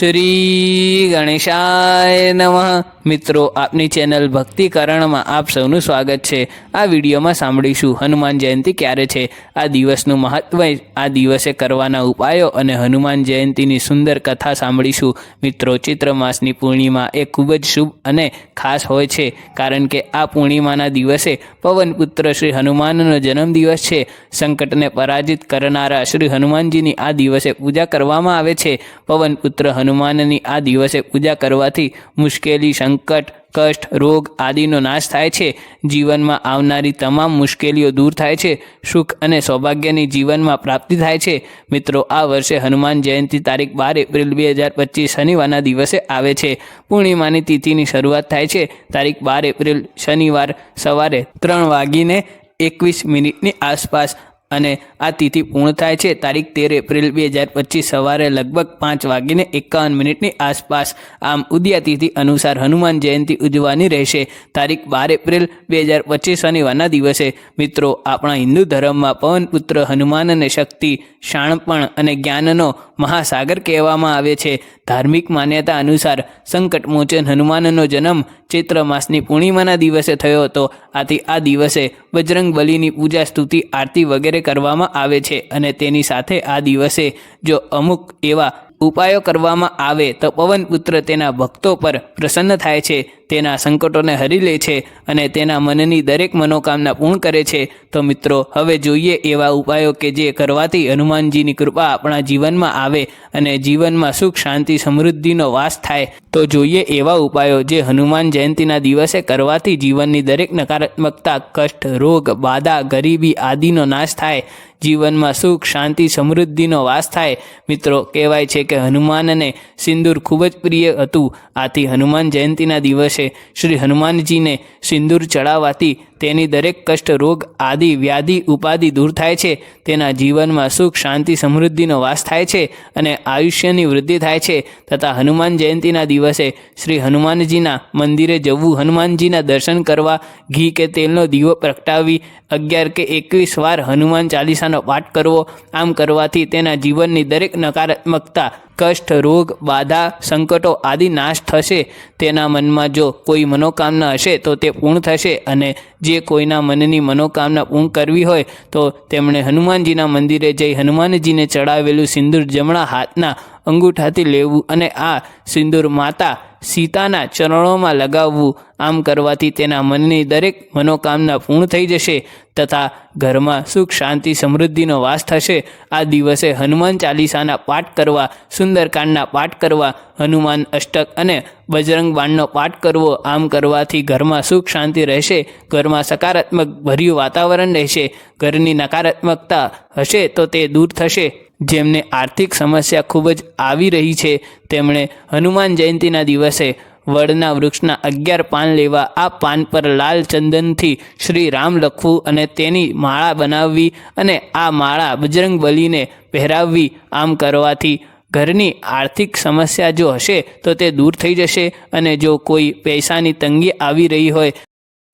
શ્રી ગણેશાય નમઃ. મિત્રો, આપની ચેનલ ભક્તિકરણમાં આપ સૌનું સ્વાગત છે. આ વિડીયોમાં સાંભળીશું હનુમાન જયંતિ ક્યારે છે? આ દિવસનું મહત્વ, આ દિવસે કરવાના ઉપાયો અને હનુમાન જયંતિની સુંદર કથા સાંભળીશું. મિત્રો, ચિત્ર માસની પૂર્ણિમા એ ખૂબ જ શુભ અને ખાસ હોય છે, કારણ કે આ પૂર્ણિમાના દિવસે પવનપુત્ર શ્રી હનુમાનનો જન્મદિવસ છે. સંકટને પરાજિત કરનારા શ્રી હનુમાનજીની આ દિવસે પૂજા કરવામાં આવે છે. પવનપુત્ર હનુમાનની આ દિવસે પૂજા કરવાથી મુશ્કેલી, સંકટ, કષ્ટ, રોગ આદિનો નાશ થાય છે. જીવનમાં આવનારી તમામ મુશ્કેલીઓ દૂર થાય છે. સુખ અને સૌભાગ્યની જીવનમાં પ્રાપ્તિ થાય છે. મિત્રો, આ વર્ષે હનુમાન જયંતિ તારીખ બાર એપ્રિલ બે હજાર પચીસ શનિવારના દિવસે આવે છે. પૂર્ણિમાની તિથિની શરૂઆત થાય છે. તારીખ બાર એપ્રિલ શનિવાર સવારે ત્રણ વાગીને એકવીસ મિનિટની આસપાસ અને આ તિથિ પૂર્ણ થાય છે. તારીખ તેર એપ્રિલ બે હજાર પચીસ સવારે લગભગ પાંચ વાગીને એકાવન મિનિટની આસપાસ. આમ ઉદ્યા તિથિ અનુસાર હનુમાન જયંતિ ઉજવવાની રહેશે. તારીખ બાર એપ્રિલ બે હજાર પચીસ શનિવારના દિવસે. મિત્રો, આપણા હિન્દુ ધર્મમાં પવનપુત્ર હનુમાનને શક્તિ, શાણપણ અને જ્ઞાનનો મહાસાગર કહેવામાં આવે છે. ધાર્મિક માન્યતા અનુસાર સંકટમોચન હનુમાનનો જન્મ ચૈત્ર માસની પૂર્ણિમાના દિવસે થયો હતો. આથી આ દિવસે બજરંગ બલીની પૂજા, સ્તુતિ, આરતી વગેરે કરવામાં આવે છે અને તેની સાથે આ દિવસે જો અમુક એવા ઉપાયો કરવામાં આવે તો પવનપુત્ર તેના ભક્તો પર પ્રસન્ન થાય છે. તેના સંકટોને હરી લે છે અને તેના મનની દરેક મનોકામના પૂર્ણ કરે છે. તો મિત્રો, હવે જોઈએ એવા ઉપાયો કે જે કરવાથી હનુમાનજીની કૃપા આપણા જીવનમાં આવે અને જીવનમાં સુખ, શાંતિ, સમૃદ્ધિનો વાસ થાય. તો જોઈએ એવા ઉપાયો જે હનુમાન જયંતિના દિવસે કરવાથી જીવનની દરેક નકારાત્મકતા, કષ્ટ, રોગ, બાધા, ગરીબી આદિનો નાશ થાય. જીવનમાં સુખ, શાંતિ, સમૃદ્ધિનો વાસ થાય. મિત્રો, કહેવાય છે કે હનુમાનને સિંદૂર ખૂબ જ પ્રિય હતું. આથી હનુમાન જયંતિના દિવસે શ્રી હનુમાનજીને સિંદૂર ચડાવવાથી તેની દરેક કષ્ટ, રોગ, આદિ, વ્યાધિ, ઉપાધિ દૂર થાય છે. તેના જીવનમાં સુખ, શાંતિ, સમૃદ્ધિનો વાસ થાય છે અને આયુષ્યની વૃદ્ધિ થાય છે. તથા હનુમાન જયંતિના દિવસે શ્રી હનુમાનજીના મંદિરે જવું, હનુમાનજીના દર્શન કરવા, ઘી કે તેલનો દીવો પ્રગટાવી, અગિયાર કે એકવીસ વાર હનુમાન ચાલીસાનો પાઠ કરવો, આમ કરવાથી તેના જીવનની દરેક નકારાત્મકતા કષ્ટ, રોગ, બાધા, સંકટો આદિ નાશ થશે. તેના મનમાં જો કોઈ મનોકામના હશે, તો તે પૂર્ણ થશે અને જે કોઈના મનની મનોકામના પૂર્ણ કરવી હોય, તો તેમણે હનુમાનજીના મંદિરે જઈ હનુમાનજીને ચડાવેલું સિંદૂર જમણા હાથના અંગૂઠાથી લેવું અને આ સિંદૂર માતા સીતાના ચરણોમાં લગાવવું આમ કરવાથી તેના મનની દરેક મનોકામના પૂર્ણ થઈ જશે તથા ઘરમાં સુખ, શાંતિ, સમૃદ્ધિનો વાસ થશે. આ દિવસે હનુમાન ચાલીસાના પાઠ કરવા, સુંદરકાંડના પાઠ કરવા, હનુમાન અષ્ટક અને બજરંગ બાણનો પાઠ કરવો આમ કરવાથી ઘરમાં સુખ, શાંતિ રહેશે. ઘરમાં સકારાત્મક ભર્યું વાતાવરણ રહેશે. ઘરની નકારાત્મકતા હશે તો તે દૂર થશે. જેમને આર્થિક સમસ્યા ખૂબ જ આવી રહી છે, તેમણે હનુમાન જયંતિના દિવસે વડના વૃક્ષના અગિયાર પાન લેવા આ પાન પર લાલ ચંદનથી શ્રી રામ લખવું અને તેની માળા બનાવવી અને આ માળા બજરંગ બલીને પહેરાવવી આમ કરવાથી ઘરની આર્થિક સમસ્યા જો હશે, તો તે દૂર થઈ જશે અને જો કોઈ પૈસાની તંગી આવી રહી હોય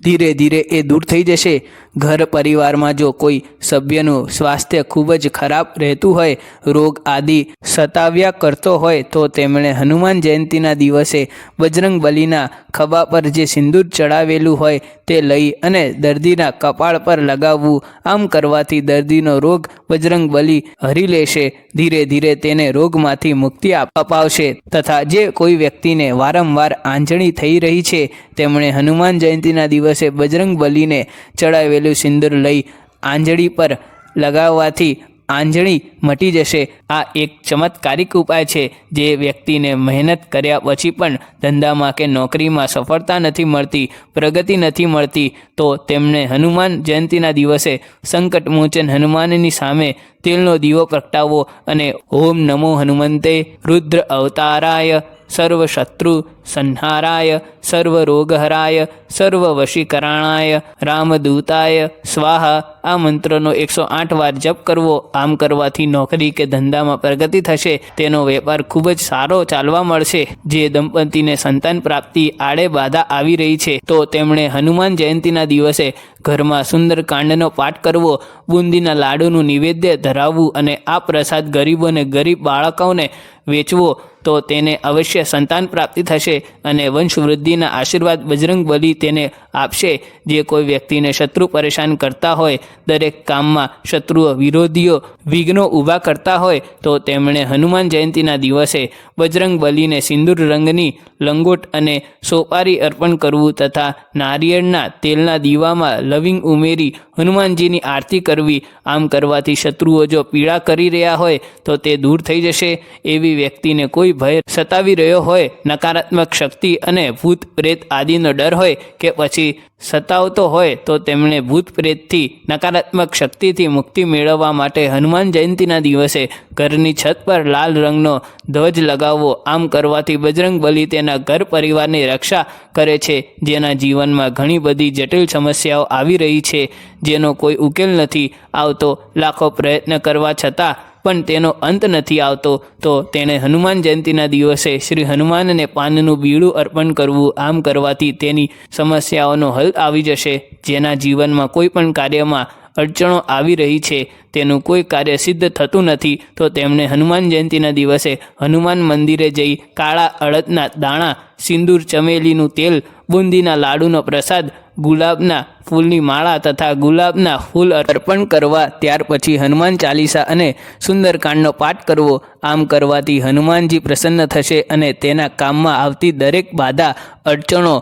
ધીરે ધીરે એ દૂર થઈ જશે. ઘર પરિવારમાં જો કોઈ સભ્યનું સ્વાસ્થ્ય ખૂબ જ ખરાબ રહેતું હોય, રોગ આદિ સતાવ્યા કરતો હોય, તો તેમણે હનુમાન જયંતિના દિવસે બજરંગ બલીના ખભા પર જે સિંદૂર ચડાવેલું હોય તે લઈ અને દર્દીના કપાળ પર લગાવવું, આમ કરવાથી દર્દીનો રોગ બજરંગ બલી હરી લેશે. ધીરે ધીરે તેને રોગમાંથી મુક્તિ અપાવશે. તથા જે કોઈ વ્યક્તિને વારંવાર આંજણી થઈ રહી છે, તેમણે હનુમાન જયંતિના દિવસે બજરંગ બલીને ચડાવેલું સિંદૂર લઈ આંજળી પર લગાવવાથી આંજણી મટી જશે. આ એક ચમત્કારિક ઉપાય છે જે વ્યક્તિને મહેનત કર્યા પછી પણ ધંધામાં કે નોકરીમાં સફળતા નથી મળતી, પ્રગતિ નથી મળતી, તો તેમને હનુમાન જયંતિના દિવસે સંકટ મોચન હનુમાનની સામે તેલનો દીવો પ્રગટાવવો અને ઓમ નમો હનુમંતે રુદ્ર અવતારાય સર્વ શત્રુ સંહારાય સર્વ રોગહરાય સર્વ વશીકરણાય રામદૂતાય સ્વાહા આ મંત્રનો એકસો આઠ વાર જપ કરવો આમ કરવાથી નોકરી કે ધંધામાં પ્રગતિ થશે, તેનો વેપાર ખૂબ જ સારો ચાલવા મળશે. જે દંપતીને સંતાન પ્રાપ્તિ આડે બાધા આવી રહી છે, તો તેમણે હનુમાન જયંતિના દિવસે ઘરમાં સુંદર કાંડનો પાઠ કરવો, બુંદીના લાડુનું નિવેદ્ય ધરાવવું અને આ પ્રસાદ ગરીબોને ગરીબ બાળકોને વેચવો તો તેને અવશ્ય સંતાન પ્રાપ્તિ થશે અને વંશવૃદ્ધિના આશીર્વાદ બજરંગ બલી તેને આપશે. જે કોઈ વ્યક્તિને શત્રુ પરેશાન કરતા હોય, દરેક કામમાં શત્રુઓ, વિરોધીઓ, વિઘ્નો ઊભા કરતા હોય, તો તેમણે હનુમાન જયંતીના દિવસે બજરંગ બલીને સિંદૂર રંગની લંગોટ અને સોપારી અર્પણ કરવું તથા નારિયેળના તેલના દીવામાં લવિંગ ઉમેરી હનુમાનજીની આરતી કરવી, આમ કરવાથી શત્રુઓ જો પીડા કરી રહ્યા હોય, તો તે દૂર થઈ જશે. એવી વ્યક્તિને કોઈ ભય સતાવી રહ્યો હોય, નકારાત્મક શક્તિ અને ભૂત પ્રેત આદિનો ડર હોય કે પછી સતાવતો હોય, તો તેમણે ભૂત પ્રેતથી, નકારાત્મક શક્તિથી મુક્તિ મેળવવા માટે હનુમાન જયંતીના દિવસે ઘરની છત પર લાલ રંગનો ધ્વજ લગાવવો, આમ કરવાથી બજરંગ બલી તેના ઘર પરિવારની રક્ષા કરે છે, જેના જીવનમાં ઘણી બધી જટિલ સમસ્યાઓ આવી રહી છે, જેનો કોઈ ઉકેલ નથી આવતો. લાખો પ્રયત્ન કરવા છતાં પણ તેનો અંત નથી આવતો, તો તેણે હનુમાન જયંતીના દિવસે શ્રી હનુમાનને પાનનું બીડું અર્પણ કરવું આમ કરવાથી તેની સમસ્યાઓનો હલ આવી જશે. જેના જીવનમાં કોઈ પણ કાર્યમાં અડચણો આવી રહી છે. તેનું કોઈ કાર્ય સિદ્ધ થતું નથી, તો તેમણે હનુમાન જયંતીના દિવસે હનુમાન મંદિરે જઈ કાળા અડદના દાણા, સિંદૂર, ચમેલીનું તેલ, બુંદીના લાડુનો પ્રસાદ, ગુલાબના ફૂલની માળા તથા ગુલાબના ફૂલ અર્પણ કરવા, ત્યાર પછી હનુમાન ચાલીસા અને સુંદરકાંડનો પાઠ કરવો. આમ કરવાથી હનુમાનજી પ્રસન્ન થશે અને તેના કામમાં આવતી દરેક બાધા, અડચણો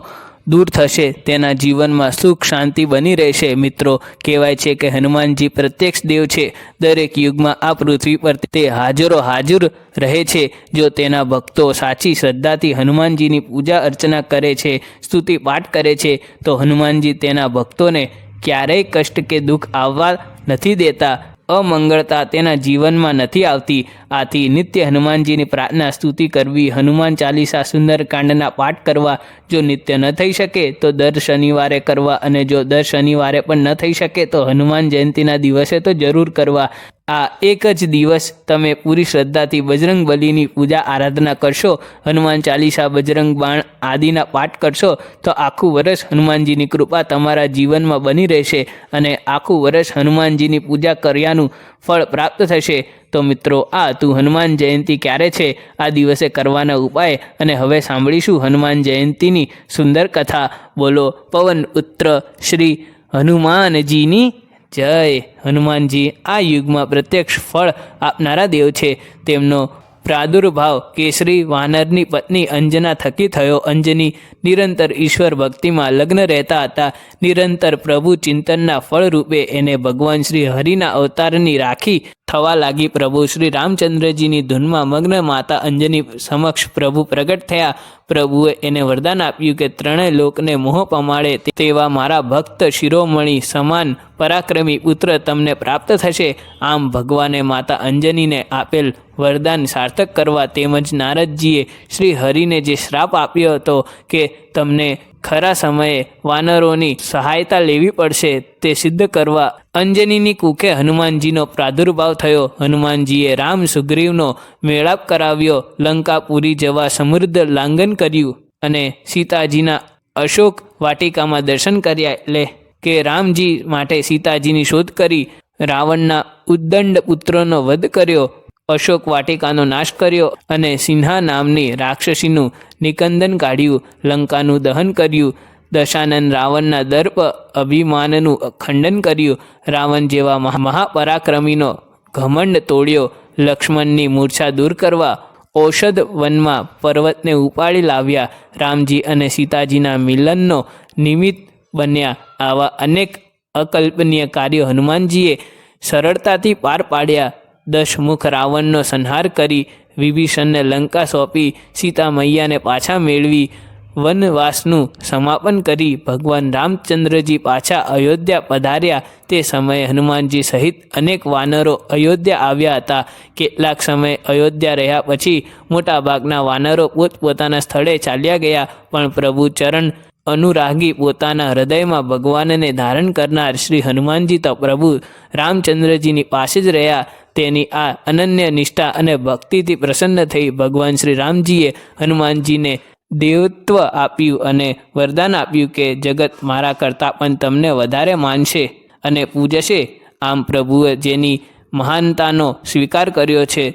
દૂર થશે. તેના જીવનમાં સુખ, શાંતિ બની રહેશે. મિત્રો, કહેવાય છે કે હનુમાનજી પ્રત્યક્ષ દેવ છે. દરેક યુગમાં આ પૃથ્વી પર તે હાજરો હાજર રહે છે. જો તેના ભક્તો સાચી શ્રદ્ધાથી હનુમાનજીની પૂજા અર્ચના કરે છે, સ્તુતિ પાઠ કરે છે, તો હનુમાનજી તેના ભક્તોને ક્યારેય કષ્ટ કે દુઃખ આવવા નથી દેતા. અમંગળતા તેના જીવનમાં નથી આવતી. આથી નિત્ય હનુમાનજીની પ્રાર્થના, સ્તુતિ કરવી, હનુમાન ચાલીસા સુંદરકાંડના પાઠ કરવા, જો નિત્ય ન થઈ શકે, તો દર શનિવારે કરવા અને જો દર શનિવારે પણ ન થઈ શકે, તો હનુમાન જયંતીના દિવસે તો જરૂર કરવા. આ એક જ દિવસ તમે પૂરી શ્રદ્ધાથી બજરંગ બલીની પૂજા આરાધના કરશો, હનુમાન ચાલીસા, બજરંગ બાણ આદિના પાઠ કરશો, તો આખું વર્ષ હનુમાનજીની કૃપા તમારા જીવનમાં બની રહેશે અને આખું વર્ષ હનુમાનજીની પૂજા કર્યાનું ફળ પ્રાપ્ત થશે. તો મિત્રો, આ હતું હનુમાન જયંતી ક્યારે છે? આ દિવસે કરવાના ઉપાય અને હવે સાંભળીશું હનુમાન જયંતીની સુંદર કથા. બોલો, પવન પુત્ર શ્રી હનુમાનજીની જય હનુમાનજી. આ યુગમાં પ્રત્યક્ષ ફળ આપનારા દેવ છે. તેમનો પ્રાદુર્ભાવ કેસરી વાનરની પત્ની અંજના થકી થયો. અંજની નિરંતર ઈશ્વર ભક્તિમાં લગ્ન રહેતા હતા. નિરંતર પ્રભુ ચિંતનના ફળરૂપે એને ભગવાન શ્રી હરિના અવતારની રાખી થવા લાગી. પ્રભુ શ્રી રામચંદ્રજીની ધૂનમાં મગ્ન માતા અંજની સમક્ષ પ્રભુ પ્રગટ થયા. પ્રભુએ એને વરદાન આપ્યું કે ત્રણેય લોકને મોહ પમાડે તેવા મારા ભક્ત શિરોમણી સમાન પરાક્રમી પુત્ર તમને પ્રાપ્ત થશે. આમ ભગવાને માતા અંજનીને આપેલ વરદાન સાર્થક કરવા તેમજ નારદજીએ શ્રી હરિને જે શ્રાપ આપ્યો હતો કે તમને ખરા સમયે વાનરોની સહાયતા લેવી પડશે તે સિદ્ધ કરવા અંજનીની કુખે હનુમાનજીનો પ્રાદુર્ભાવ થયો. હનુમાનજીએ રામ સુગ્રીવનો મેળાપ કરાવ્યો. લંકા પૂરી જવા સમૃદ્ધ લાંઘન કર્યું અને સીતાજીના અશોક વાટિકામાં દર્શન કર્યા એટલે કે રામજી માટે સીતાજીની શોધ કરી રાવણના ઉદ્દંડ પુત્રનો વધ કર્યો. અશોક વાટિકાનો નાશ કર્યો અને સિન્હા નામની રાક્ષસીનું નિકંદન કાઢ્યું. લંકાનું દહન કર્યું. દશાનંદ રાવણના દર્પ અભિમાનનું ખંડન કર્યું. રાવણ જેવા મહાપરાક્રમીનો ઘમંડ તોડ્યો. લક્ષ્મણની મૂર્છા દૂર કરવા ઔષધ વનમાં પર્વતને ઉપાડી લાવ્યા. રામજી અને સીતાજીના મિલનનો નિમિત્ત બન્યા. આવા અનેક અકલ્પનીય કાર્યો હનુમાનજીએ સરળતાથી પાર પાડ્યા. દશમુખ રાવણનો સંહાર કરી વિભીષણને લંકા સોંપી સીતા મૈયાને પાછા મેળવી વનવાસનું સમાપન કરી ભગવાન રામચંદ્રજી પાછા અયોધ્યા પધાર્યા. તે સમયે હનુમાનજી સહિત અનેક વાનરો અયોધ્યા આવ્યા હતા. કેટલાક સમય અયોધ્યા રહ્યા પછી મોટાભાગના વાનરો પોતપોતાના સ્થળે ચાલ્યા ગયા, પણ પ્રભુ ચરણ અનુરાગી પોતાના હૃદયમાં ભગવાનને ધારણ કરનાર શ્રી હનુમાનજી તો પ્રભુ રામચંદ્રજીની પાસે જ રહ્યા. તેની આ અનન્ય નિષ્ઠા અને ભક્તિથી પ્રસન્ન થઈ ભગવાન શ્રી રામજીએ હનુમાનજીને દેવત્વ આપ્યું અને વરદાન આપ્યું કે, જગત મારા કરતાં પણ તમને વધારે માનશે અને પૂજશે. આમ પ્રભુએ જેની મહાનતાનો સ્વીકાર કર્યો છે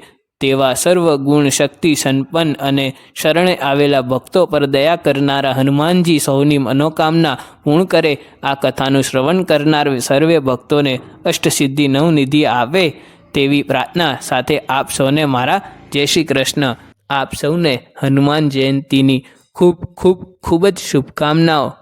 તેવા સર્વ ગુણ શક્તિ સંપન્ન અને શરણે આવેલા ભક્તો પર દયા કરનારા હનુમાનજી સૌની મનોકામના પૂર્ણ કરે. આ કથાનું શ્રવણ કરનાર સર્વે ભક્તોને અષ્ટસિદ્ધિ નવનિધિ આવે તેવી પ્રાર્થના સાથે આપ સૌને મારા જય શ્રી કૃષ્ણ. આપ સૌને હનુમાન જયંતીની ખૂબ ખૂબ ખૂબ જ શુભકામનાઓ.